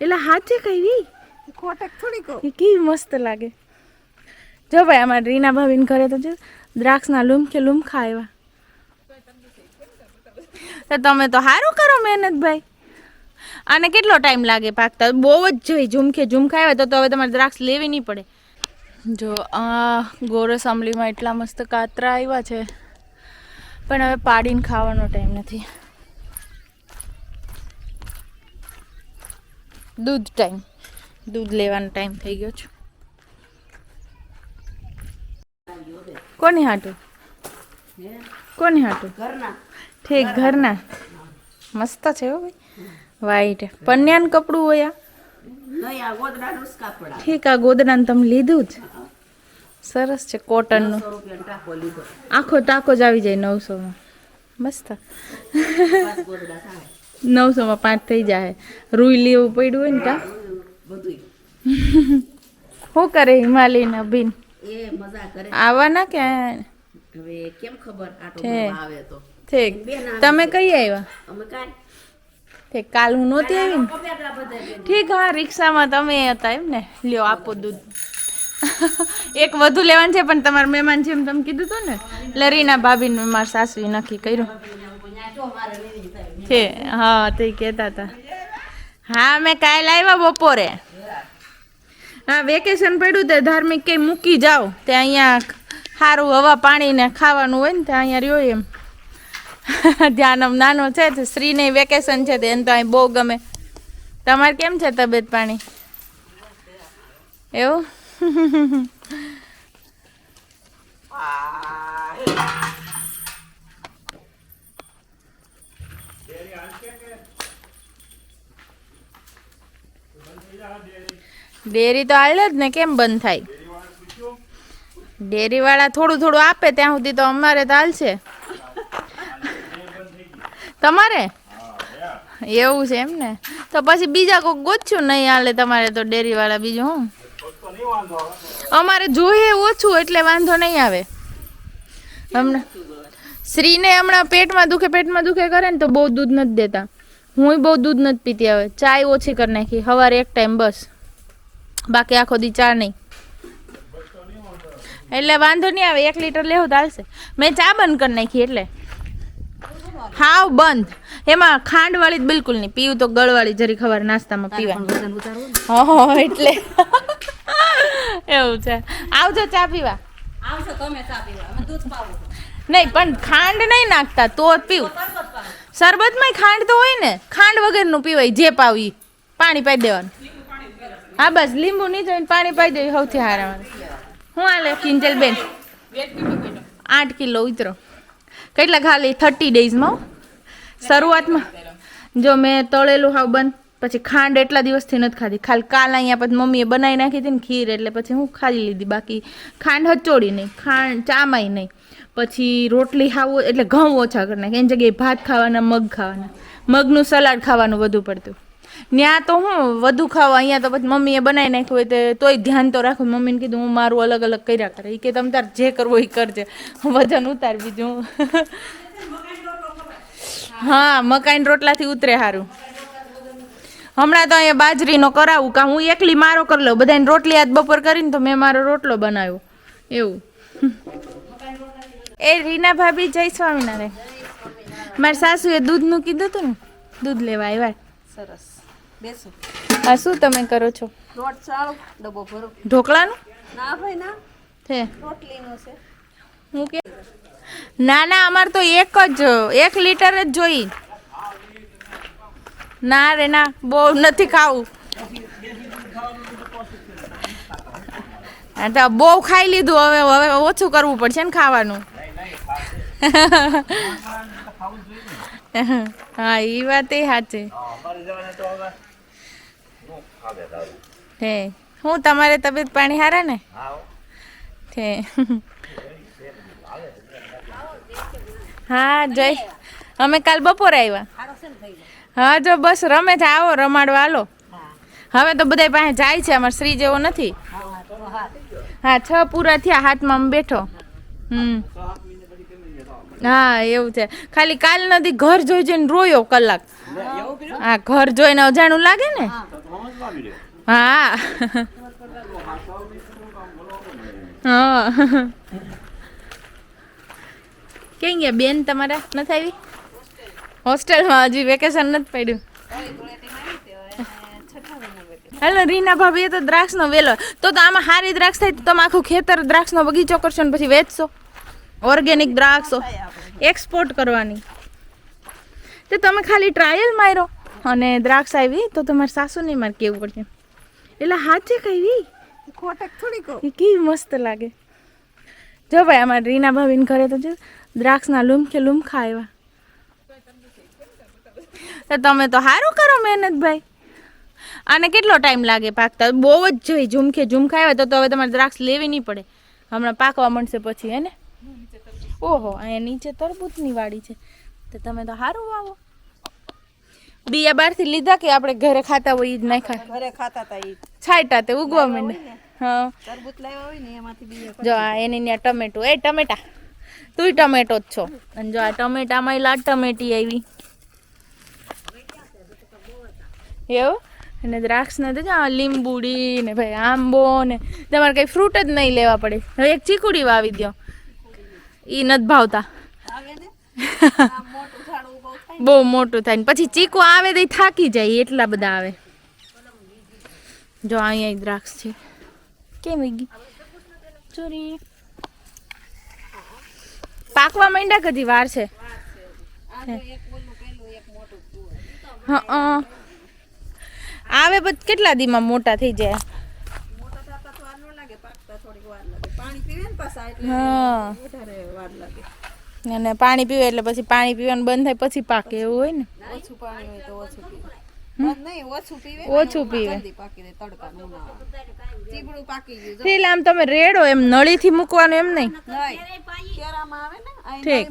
એટલે હાથે કઈ ખોટક થોડી કેવી મસ્ત લાગે. જો ભાઈ અમારે રીના ભાભીને ઘરે તો જો દ્રાક્ષના લૂમખે લૂમખા આવ્યા તો તમે તો સારું કરો મહેનત ભાઈ. આને કેટલો ટાઈમ લાગે પાકતા? બહુ જ જોઈએ ઝુમખે ઝુમખા આવ્યા તો તો હવે તમારે દ્રાક્ષ લેવી નહીં પડે. જો આ ગોરસ આંબલીમાં એટલા મસ્ત કાતરા આવ્યા છે. પણ હવે પાડીને ખાવાનો ટાઈમ નથી. દૂધ ટાઈમ દૂધ લેવાનો ટાઈમ થઈ ગયો છે. કોની હાટું? કોની હાટું? ઠીક ઘરના. મસ્ત છે હો ભાઈ. વાઈટ. પન્યાન કપડું હોય આ? ઠીક આ ગોદડાને તમે લીધું જ? સરસ છે કોટનનું આખો ટાંકો જ આવી જાય નવસોમાં. મસ્ત. નવસોમાં પાંચ થઈ જાય રૂઈ લેવું પડ્યું હોય ને કા? શું કરે હિમાલયના બિન એ મજા કરે. આવવાના કે? હવે કેમ ખબર આટો આવે તો? ઠીક તમે કઈ આવ્યા? અમે કાંઈ. ઠીક કાલ હું નહોતી આવી ને ઠીક હા રિક્ષામાં તમે હતા એમ ને. લ્યો આપો દૂધ. એક વધુ લેવાનું છે પણ તમારા મહેમાન એમ તમે કીધું હતું ને. લરીના રીના ભાભીને મારા સાસવી નક્કી કર્યું. છે, હા, તે કહેતા હતા. હા, મેં કાલે આવ્યા બપોરે. હા વેકેશન પડ્યું તે ધાર્મિક કંઈ મૂકી જાઓ. તે અહીંયા સારું હવા પાણી ને ખાવાનું હોય ને ત્યાં અહીંયા રહ્યો એમ. ધ્યાનમ નાનો છે તો શ્રીને વેકેશન છે તે એને તો અહીં બહુ ગમે. તમારે કેમ છે તબિયત પાણી? એવું? ડેરી તો હાલે જ ને, કેમ બંધ થાય? ડેરી વાળા થોડું થોડું આપે ત્યાં સુધી તો અમારે તો હાલશે. તમારે? એવું છે એમ ને તો પછી બીજા કોઈક ગોચ્યું નહીં હાલે તમારે તો ડેરી વાળા બીજું હું? અમારે જોઈએ ઓછું એટલે વાંધો નહીં આવે. હમણાં શ્રીને હમણાં પેટમાં દુખે પેટમાં દુખે કરે ને તો બહુ દૂધ નથી દેતા. હું બહુ દૂધ નથી પીતી હવે. ચાય ઓછી કરી નાખી. સવારે એક ટાઈમ બસ. બાકી આખો દી ચા નહીં. એટલે વાંધો નહીં આવે એક લીટર લેવું તો હાલશે. મેં ચા બંધ કરી નાખી એટલે. હાવ બંધ. એમાં ખાંડ વાળી બિલકુલ નહીં. પીવું તો ગળવાળી જરી ખબર નાસ્તામાં પીવા હા એટલે. એવું છે. આવજો ચા પીવા. આવજો તમે ચા પીવા. દૂધ પાવું નહીં પણ ખાંડ નહીં નાખતા તો જ પીવું. શરબતમાં ખાંડ તો હોય ને. ખાંડ વગરનું પીવાય જે પાવી પાણી પાઈ દેવાનું. હા, બસ, લીંબુ નહીં જોઈને પાણી પાઈ દે, સૌથી હારા હું હાલે કિંજલ બેન? આઠ કિલો ઉતરો. કેટલા ખાલી? થર્ટી ડેઝમાં શરૂઆતમાં? જો મેં તળેલું હાવ બંધ, પછી ખાંડ એટલા દિવસથી નથી ખાધી. ખાલી કાલ અહીંયા પછી મમ્મીએ બનાવી નાખી હતી ને ખીર, એટલે પછી હું ખાઈ લીધી. બાકી ખાંડ હચોડી નહીં, ખાંડ ચામાય નહીં. પછી રોટલી ખાવું એટલે ઘઉં ઓછા કરી નાખે. એની જગ્યાએ ભાત ખાવાના, મગ ખાવાના. મગનું સલાડ ખાવાનું વધુ પડતું. ત્યાં તો હું વધુ ખાવા અહીંયા તો પછી મમ્મીએ બનાવી નાખ્યું હોય તોય ધ્યાન તો રાખું. મમ્મીને કીધું, હું મારું અલગ અલગ કર્યા કરે. એ કે, તમે તાર જે કરવો એ કરજે. વજન ઉતાર બીજું. હા, મકાઈના રોટલાથી ઉતરે સારું હમણાં તો અહીંયા બાજરીનો કરાવું કાં હું એકલી મારો કરી લઉં? બધાને રોટલી આજ બપોર કરીને તો મેં મારો રોટલો બનાવ્યો. એવું. એ રીના ભાભી જય સ્વામિનારાયણ. મારી સાસુએ દૂધનું કીધું હતું ને? દૂધ લેવા આવ્યા. સરસ. બેસો. આ શું તમે કરો છો? રોટ ચાળો ડબ્બો ભરો. ઢોકળાનું? ના ભાઈ ના. છે રોટલીનો છે. હું કે ના ના અમારે તો એક જ એક લીટર જ જોઈ. ના રે ના બહુ નથી ખાવું. હા તો બહુ ખાઈ લીધું હવે હવે ઓછું કરવું પડશે ને ખાવાનું. હા એ વાત એ સાચી. હે હું તમારે તબિયત પાણી હારા ને? છે હા. જય. અમે કાલ બપોરે આવ્યા હા જો બસ રમે છે. આવો રમાડવા હાલો. હવે તો બધા પાસે જાય છે. અમારે શ્રી જેવો નથી. હા હા હા છ પૂરા થયા હાથમાં આમ બેઠો. હમ. હા એવું છે. ખાલી કાલ નથી ઘર જોઈ જોઈને રોયો કલાક. હા. ઘર જોઈને અજાણું લાગે ને? હા હા ક્યાં ગયા બેન તમારા? નથી આવી? હોસ્ટેલમાં હજી વેકેશન નથી પડ્યું. હેલો રીના ભાભી એ તો દ્રાક્ષનો વેલો. તો તો આમાં સારી દ્રાક્ષ થાય તો તમે આખું ખેતર દ્રાક્ષનો બગીચો કરશો ને પછી વેચશો. ઓર્ગેનિક દ્રાક્ષો. એક્સપોર્ટ કરવાની. તો તમે ખાલી ટ્રાયલ માર્યો? અને દ્રાક્ષ આવી તો તમારે સાસુને મારે કેવું પડશે. એટલે હાચે કહેવી? ખોટક થોડી કહો. કેવી મસ્ત લાગે. જો ભાઈ અમારે રીના ભાભીને ઘરે તો જો દ્રાક્ષના લૂમખે લૂમખા આવ્યા તો તમે તો સારું કરો મહેનત ભાઈ. આને કેટલો ટાઈમ લાગે પાકતા? બહુ જ જોઈએ ઝુમખે ઝુમખા આવ્યા તો તો હવે તમારે દ્રાક્ષ લેવી નહીં પડે. હમણાં પાકવા મળશે પછી હે ને? ઓહો અહીંયા નીચે તરબૂચની વાડી છે. તો તમે તો સારું વાવો. બિયા બહારથી લીધા કે આપણે ઘરે ખાતા હોય એ જ નાખ્યા ઘરે ખાતા તા ઈ છાંટા તે ઉગવા માંડે. હા. તરબૂચ લાવ્યા હોય ને એમાંથી જો આ એની ને ટમેટો. એ ટમેટા. તુંય ટમેટો જ છો. અને જો આ ટમેટામાં લાલ ટમેટી આવી. એવું? અને દ્રાક્ષ ને તો લીંબુડી ને ભાઈ આંબો ને તમારે કઈ ફ્રૂટ જ નહીં લેવા પડે. હવે એક ચીકુડી વાવી દો એ નથી ભાવતા આવે ને આ મોટું ઝાડ ઊભું થાય બહુ મોટું થાય ને પછી ચીકુ આવે તો થાકી જાય એટલા બધા આવે. જો અહીંયા દ્રાક્ષ છે. કેમ ગઈ ચોરી. પાકવા માંડ્યા કદી? વાર છે. હા આવે પછી કેટલા દીમાં મોટા થઈ જાય? હા. અને પાણી પીવે એટલે પછી પાણી પીવાનું બંધ થાય પછી પાકે એવું હોય ને? ઓછું પાણી હોય તો ઓછું પીવે. ઓછું પીવે આમ તમે રેડો એમ નળીથી મૂકવાનું એમ નહીં? ઠીક.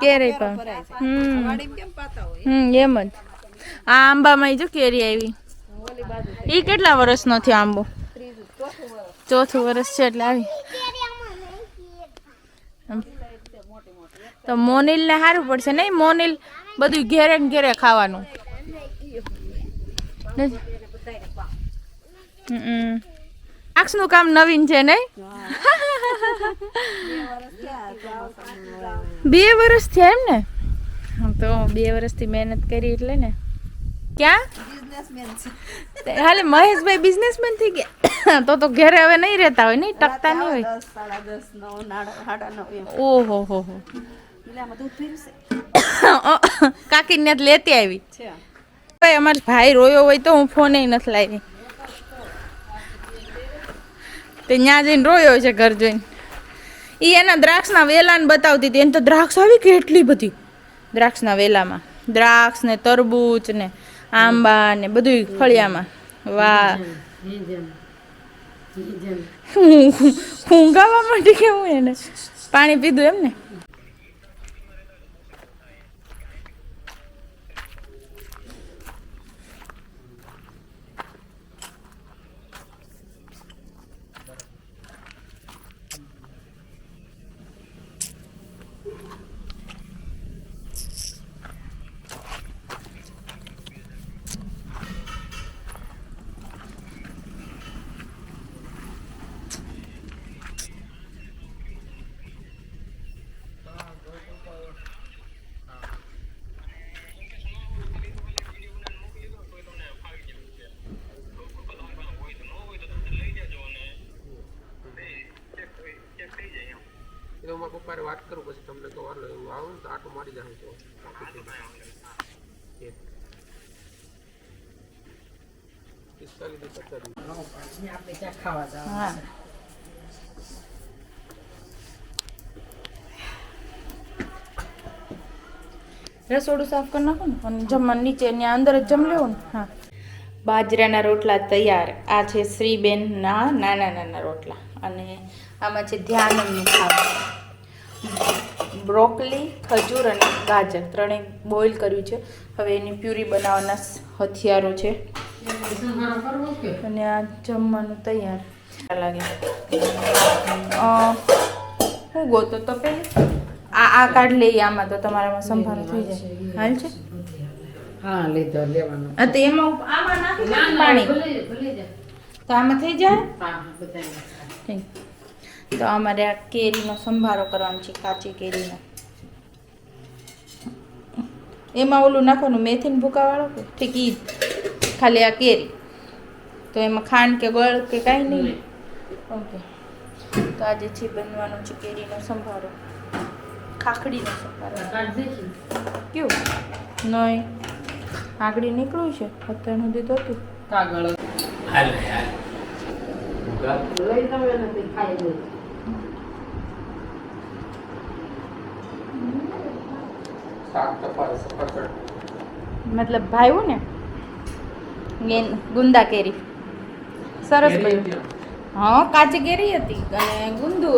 કેરે પણ. હમ. એમ જ. આ આંબામાં જો કેરી આવી. એ કેટલા વર્ષનો થયો આંબો? ચોથું વર્ષ છે એટલે આવી એમ. તો મોનિલ ને સારું પડશે નહીં? મોનિલ બધું ઘેરે ને ઘેરે ખાવાનું. આક્ષનું કામ નવીન છે નહીં? બે વર્ષ થયા એમ ને? તો બે વર્ષથી મહેનત કરી એટલે ને. ક્યાં? હાલે મહેશભાઈ બિઝનેસમેન થઈ ગયા. તો તો ઘરે હવે નહીં રહેતા હોય નહીં? ટકતા નહીં હોય. ઓહો હો હો. એટલે આમાં દૂધ પીરશે કાકી ને લેતી આવી. ભાઈ અમારો ભાઈ રોયો હોય તો હું ફોને નથી લાવી. તે ત્યાં જઈને રોયો છે ઘર જોઈને. એ એના દ્રાક્ષના વેલાને બતાવતી હતી. એને તો દ્રાક્ષ આવી કેટલી બધી? દ્રાક્ષના વેલામાં. દ્રાક્ષ ને તરબૂચ ને આંબા ને બધું ફળિયામાં. વાહ. ઊંઘાવા માટે કેવું એને? પાણી પીધું એમ ને એ તો મારા પપ્પાને વાત કરું પછી તમને તો વાર એવું આવે ને તો આટો મારી જાય તો રસોડું સાફ કરી નાખો ને અને જમવાનું નીચે ત્યાં અંદર જ જમ લેવું ને. હા. બાજરાના રોટલા તૈયાર. આ છે શ્રીબેનના નાના નાના રોટલા. અને આમાં છે ધ્યાનમનું ખાવાનું. બ્રોકલી ખજૂર અને ગાજર ત્રણેય બોઇલ કર્યું છે. હવે એની પ્યુરી બનાવવાના હથિયારો છે. અને આ જમવાનું તૈયાર. લાગે. હું ગોતો તો પેલી. આ આ કાર્ડ લઈએ આમાં તો તમારામાં સંભાળ થઈ જાય. હાલ છે? હા લીધો લેવાનો. તો એમાં આમાં નાખી પાણી. તો આમાં થઈ જાય? હા. તો અમારે આ કેરીનો સંભારો કરવાનો છે કાચી કેરીનો. એમાં ઓલું નાખવાનું મેથીને ભૂકાવાળો કે ઠીક ઈ ખાલી આ કેરી. તો એમાં ખાંડ કે ગળ કે કાંઈ નહીં. ઓકે. તો આજે છે બનવાનો છે કેરીનો સંભારો. ખાખડીનો સંભારો. કેવું? નહીં. આગળ નીકળ્યું છે? અત્યાર સુધી તો હતું. કાગળ. હાલ હાલ. લઈ તમે નથી ખાઈ મતલબ ભાઈવું ને? ગુંદા કેરી. સરસ ભાઈ હા કાચી કેરી હતી અને ગુંદુ.